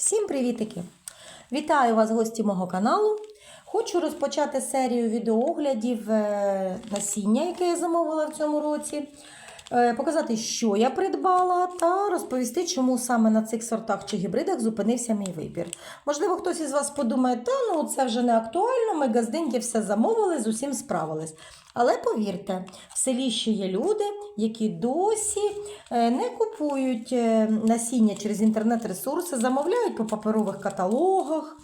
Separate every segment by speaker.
Speaker 1: Всім привітики! Вітаю вас, гості мого каналу. Хочу розпочати серію відеооглядів е, насіння, яке я замовила в цьому році. Е, Показати, що я придбала, та розповісти, чому саме на цих сортах чи гібридах зупинився мій вибір. Можливо, хтось із вас подумає, та ну це вже не актуально, ми газдинки все замовили, з усім справились. Але повірте, в селі ще є люди, які досі е, не купують е, насіння через інтернет-ресурси, замовляють по паперових каталогах,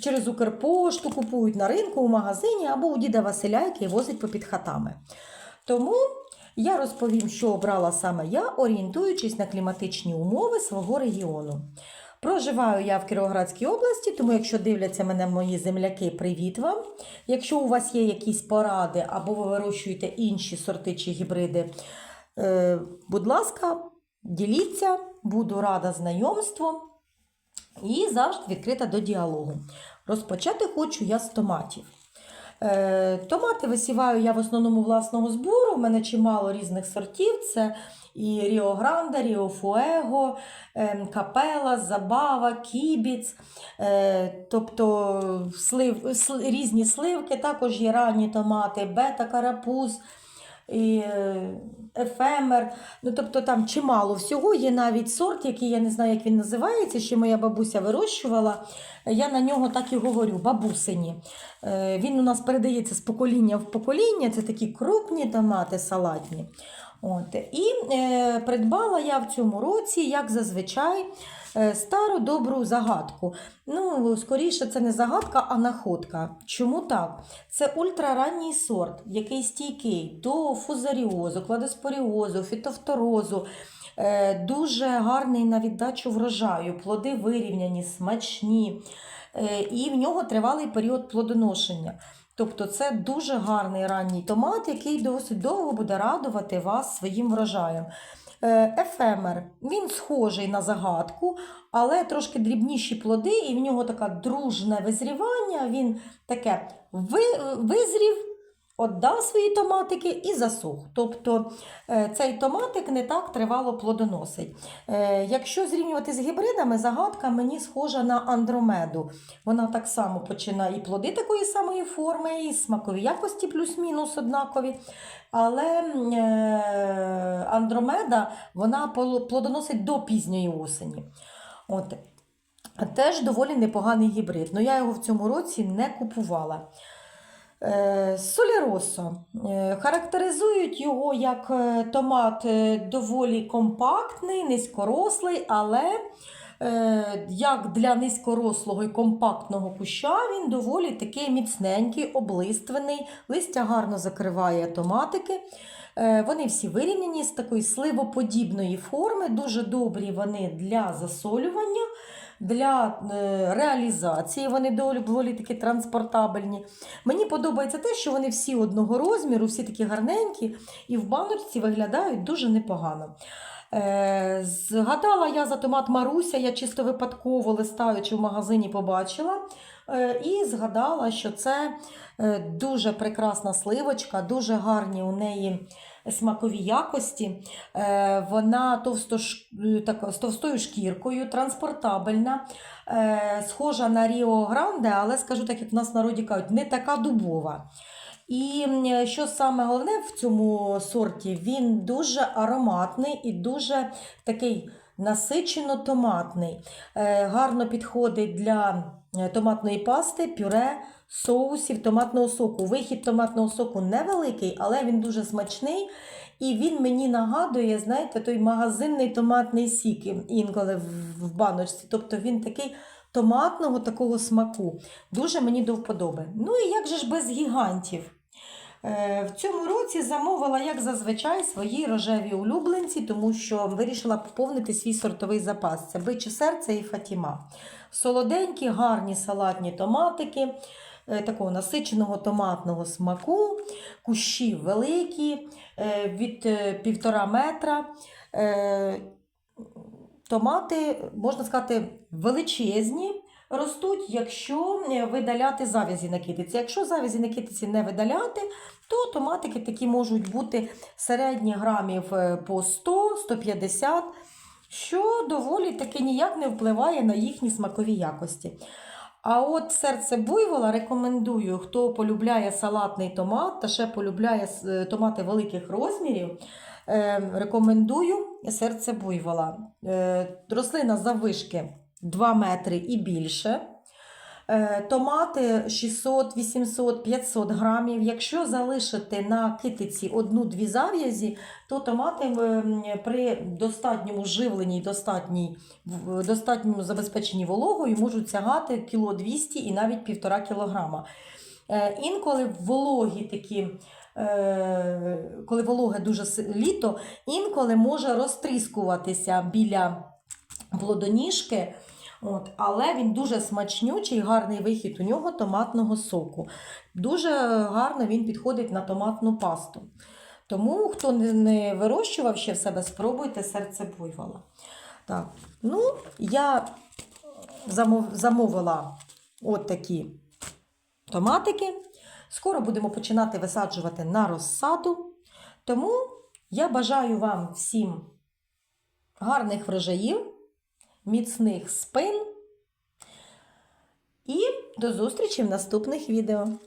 Speaker 1: через Укрпошту, купують на ринку, у магазині або у діда Василя, який возить попід хатами. Тому я розповім, що обрала саме я, орієнтуючись на кліматичні умови свого регіону. Проживаю я в Кіровоградській області, тому якщо дивляться мене мої земляки, привіт вам. Якщо у вас є якісь поради або ви вирощуєте інші сорти чи гібриди, е, будь ласка, діліться, буду рада знайомству і завжди відкрита до діалогу. Розпочати хочу я з томатів. Е, Томати висіваю я в основному власного збору. У мене чимало різних сортів. Це і Ріо Гранда, Ріо Фуего, Капела, Забава, Кібіц, е, тобто слив, різні сливки, також є ранні томати, бета, карапуз. І е, ефемер, ну тобто там чимало всього. Є навіть сорт, який я не знаю, як він називається, ще моя бабуся вирощувала. Я на нього так і говорю: бабусині. Е, Він у нас передається з покоління в покоління. Це такі крупні томати салатні. От. І е, придбала я в цьому році, як зазвичай, стару добру загадку. Ну, скоріше, це не загадка, а находка. Чому так? Це ультраранній сорт, який стійкий до фузаріозу, кладоспоріозу, фітофторозу. Е, Дуже гарний на віддачу врожаю, плоди вирівняні, смачні. Е, І в нього тривалий період плодоношення. Тобто це дуже гарний ранній томат, який досить довго буде радувати вас своїм врожаєм. Е, Ефемер, він схожий на загадку, але трошки дрібніші плоди, і в нього таке дружне визрівання. Він таке ви- визрів, отдав свої томатики і засух. Тобто е, цей томатик не так тривало плодоносить. Е, Якщо зрівнювати з гібридами, загадка мені схожа на андромеду. Вона так само починає і плоди такої самої форми, і смакові якості плюс-мінус однакові. Але е, андромеда вона плодоносить до пізньої осені. От. Теж доволі непоганий гібрид. але я його в цьому році не купувала. Е, Соліросо. Е, Характеризують його як е, томат доволі компактний, низькорослий, але як для низькорослого і компактного куща він доволі такий міцненький, облиственний, листя гарно закриває томатики. Вони всі вирівняні з такої сливоподібної форми, дуже добрі вони для засолювання, для е, реалізації. Вони доволі, такі транспортабельні. Мені подобається те, що вони всі одного розміру, всі такі гарненькі, і в баночці виглядають дуже непогано. Е, Згадала я за томат Маруся, я чисто випадково листаючи в магазині побачила. Е, І згадала, що це е, дуже прекрасна сливочка, дуже гарні у неї смакові якості. Е, Вона з товстою шкіркою, транспортабельна, схожа на Ріо Гранде, але скажу так, як в нас в народі кажуть, не така дубова. І що саме головне в цьому сорті, він дуже ароматний і дуже такий насичено томатний. Гарно підходить для томатної пасти, пюре, соусів, томатного соку. Вихід томатного соку невеликий, але він дуже смачний. І він мені нагадує, знаєте, той магазинний томатний сік інколи в- в баночці. Тобто він такий томатного такого смаку. Дуже мені до вподоби. Ну і як же ж без гігантів? Е, В цьому році замовила, як зазвичай, свої рожеві улюбленці, тому що вирішила поповнити свій сортовий запас. Це биче серце і фатіма. Солоденькі, гарні салатні томатики, е, такого насиченого томатного смаку, кущі великі, е, від півтора метра. Томати, можна сказати, величезні. Ростуть, якщо е, видаляти завязі на китиці. Якщо завязі на китиці не видаляти, то томатики такі можуть бути середні грамів е, по 100-150 що доволі таки ніяк не впливає на їхні смакові якості. А от серце буйвола рекомендую, хто полюбляє салатний томат та ще полюбляє е, томати великих розмірів. Рекомендую серце буйвола. Рослина заввишки 2 метри і більше. Е, Томати 600, 800, 500 грамів. Якщо залишити на китиці одну-дві зав'язі, то томати при достатньому живленні, достатній, достатньому забезпеченні вологою можуть сягати кіло 200 і навіть півтора кілограма. Е, Інколи вологі такі. е, Коли вологе дуже літо, інколи може розтріскуватися біля плодоніжки, От, але він дуже смачнючий, гарний вихід у нього томатного соку. Дуже гарно він підходить на томатну пасту. Тому, хто не, вирощував ще в себе, спробуйте серце буйвола. Так, ну, я замов, замовила от такі томатики. Скоро будемо починати висаджувати на розсаду. Тому я бажаю вам всім гарних врожаїв міцних спин. І до зустрічі в наступних відео.